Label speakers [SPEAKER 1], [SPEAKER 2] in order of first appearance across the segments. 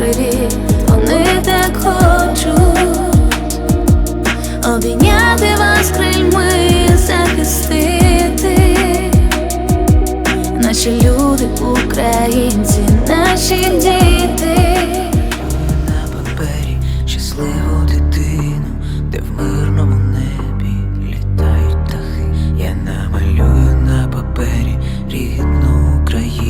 [SPEAKER 1] привіт, вони так хочуть обійняти вас крильми, захистити. Наші люди, українці, наші діти.
[SPEAKER 2] на папері щасливу дитину, де в мирному небі літають птахи. Я намалюю на папері рідну Україну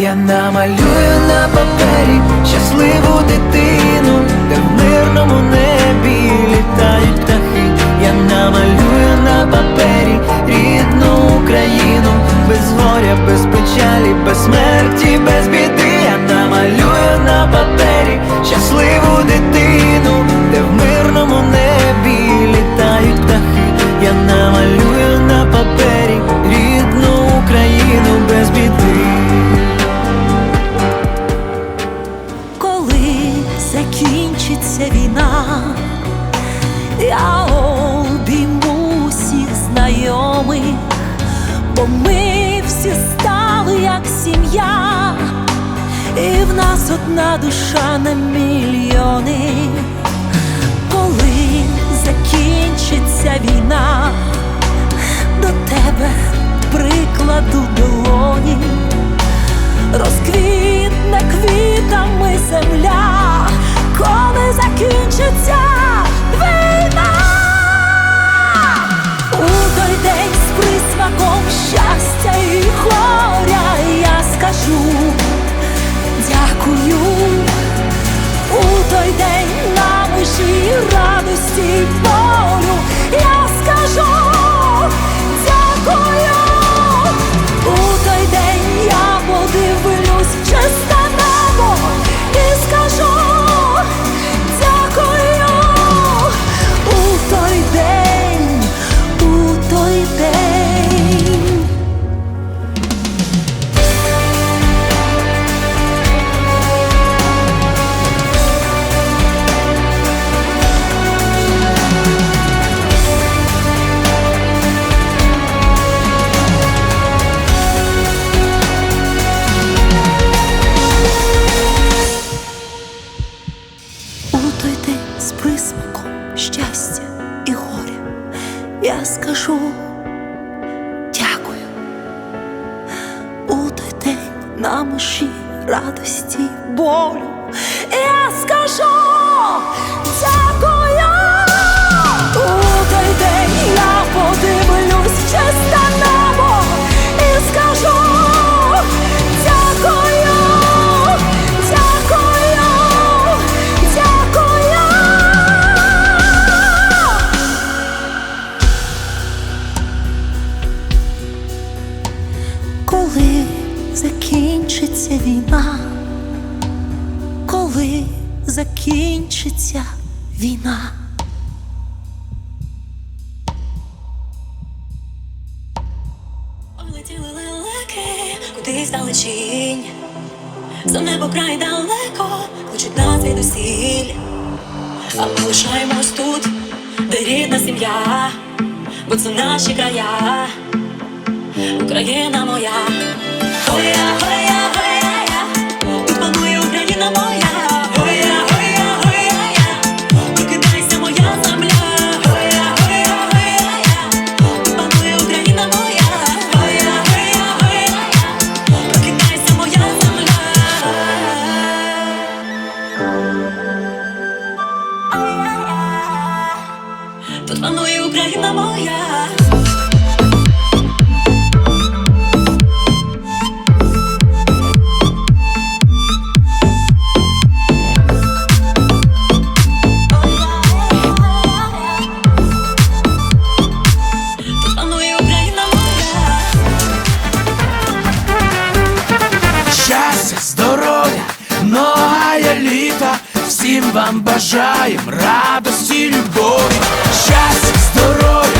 [SPEAKER 2] Я намалюю на папері щасливу дитину, де в мирному небі літають птахи. Я намалюю на папері я
[SPEAKER 3] обійму всіх знайомих, бо ми всі стали як сім'я, і в нас одна душа на мільйони. Коли закінчиться війна, до тебе прикладу долоні розквітне квітами земля, коли закінчиться присмаком щастя і горя щастя і горя я скажу дякую. У той день на межі радості болю я скажу дякую. Коли закінчиться війна, коли закінчиться війна.
[SPEAKER 4] Полетіли лелеки кудись далечінь, за небо край далеко, хочуть нас звідусіль. А ми лишаємось тут, де рідна сім'я, бо це наші края, Україна моя. Гоя,
[SPEAKER 5] вам бажаємо радості, любові, щастя, здоров'я